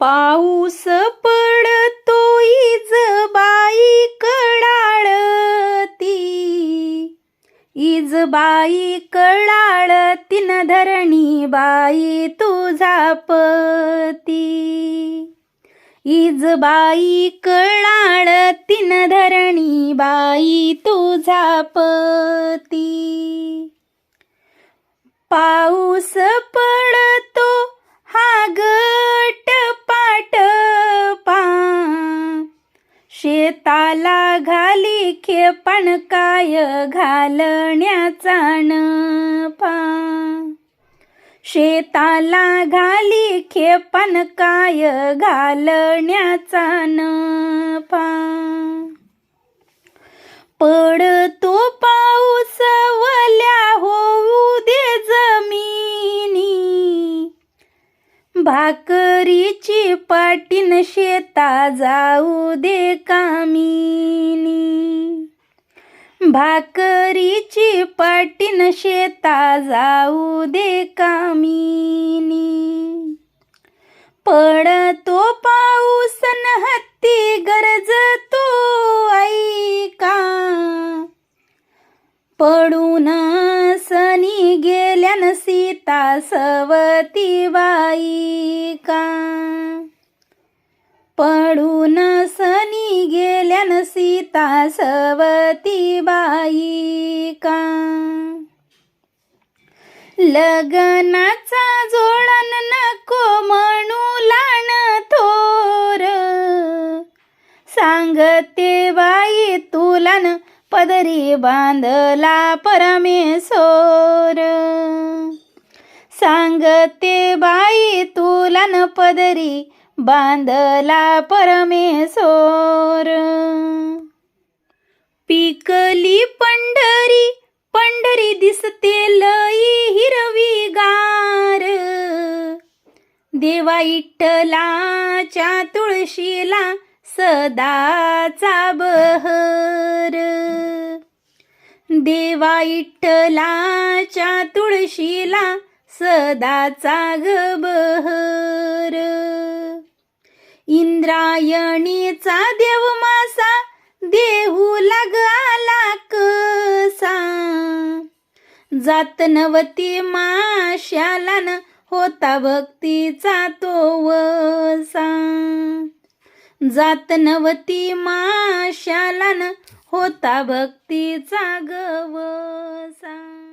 पाऊस पडतो इज बाई कडाळती. इज बाई न धरणी बाई तुझा पती इज बाई न धरणी बाई तुझा पती पाऊस पडतो हा गं शेताला घाली खेपण काय घालण्याचा नफा. शेताला घाली खेपण काय घालण्याचा नफा. पडतो पाऊस भाकरीची पाटीन शेता जाऊ दे कामिनी. भाकरीची पाटीन शेता जाऊ दे कामिनी. पड सीता सवती बाई का? पडून सनी गेल्यान सीता सवती बाई का? लग्नाचा जोडन नको म्हणू लाण थोर. सांगते बाई तुलान पदरी बांधला परमेश्वर. ते बाई तुला न पदरी बांधला परमेश्वर. पिकली पंढरी पंढरी दिसते लई हिरवी गार. देवा इठ्ठलाच्या तुळशीला सदाचा बहर. देवा इठ्ठलाच्या तुळशीला सदाचा ग इंद्रायणीचा देव मासा देहू लागला कसा? जातनवती माश्यालान माशाला न होता भक्तीचा तो वसा. जातनवती माशाला न होता भक्तीचा गवसा.